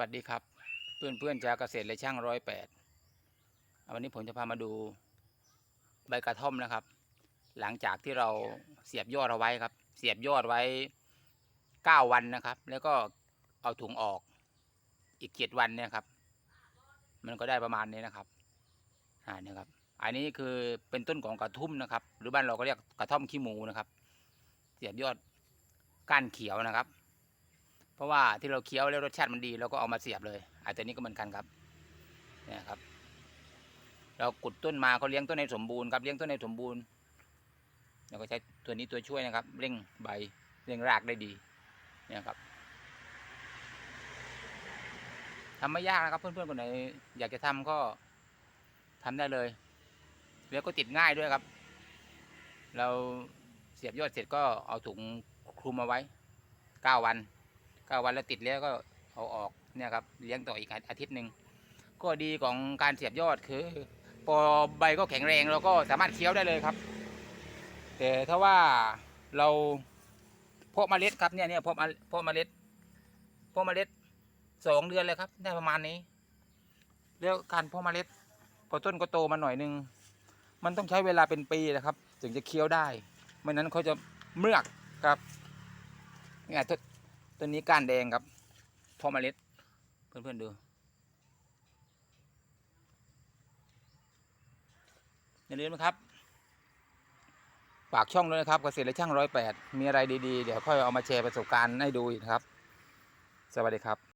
วัสดีครับ เพื่อนเพื่อนๆจากเกษตรและช่างร้อยแปดวันนี้ผมจะพามาดูใบกระท่อมนะครับ หลังจากที่เราเสียบยอดเอาไว้ครับ เสียบยอดไว้เก้าวันนะครับ แล้วก็เอาถุงออกอีกเจ็ดวันเนี่ยครับ มันก็ได้ประมาณนี้นะครับอ่านี่ครับ อันนี้คือเป็นต้นของกระทุ่มนะครับ หรือบ้านเราก็เรียกกระท่อมขี้หมูนะครับ เสียบยอดก้านเขียวนะครับ เพราะว่าที่เราเคี้ยวแล้วรสชาติมันดีเราก็เอามาเสียบเลยไอ้ตัวนี้ก็เหมือนกันครับเนี่ยครับ เรากุดต้นมาเขาเลี้ยงต้นในสมบูรณ์ครับเลี้ยงต้นในสมบูรณ์เราก็ใช้ตัวนี้ตัวช่วยนะครับ เร่งใบเร่งรากได้ดีเนี่ยครับทำไม่ยากนะครับเพื่อนๆคนไหนอยากจะทำก็ทำได้เลยแล้วก็ติดง่ายด้วยครับ เราเสียบยอดเสร็จก็เอาถุงคลุมเอาไว้เก้าวัน ก้าวันล้วติดแล้วก็เอาออกเนี่ยครับเลี้ยงต่ออีกอาทิตย์หนึ่งก็ดีของการเสียบยอดคือพอใบก็แข็งแรงเราก็สามารถเคี้ยวได้เลยครับ แต่ถ้าว่าเราเพาะเมล็ดครับเนี่ยเนี่ยเพาะเมล็ดเพาะเมล็ดเพาะเมล็ดสองเดือนเลยครับ ได้ประมาณนี้แล้วการเพาะเมล็ดพอต้นก็โตมาหน่อยนึงมันต้องใช้เวลาเป็นปีนะครับ ถึงจะเคี้ยวได้ ไม่นั้นเขาจะเมือกครับเนี่ย ต้นนี้ก้านแดงครับเพาะเมล็ด เพื่อนๆดูอย่าลืมนะครับฝากช่องด้วยนะครับเกษตรและช่างร้อยแปดมีอะไรดีๆ เดี๋ยวค่อยเอามาแชร์ประสบการณ์ให้ดูอีกนะครับ สวัสดีครับ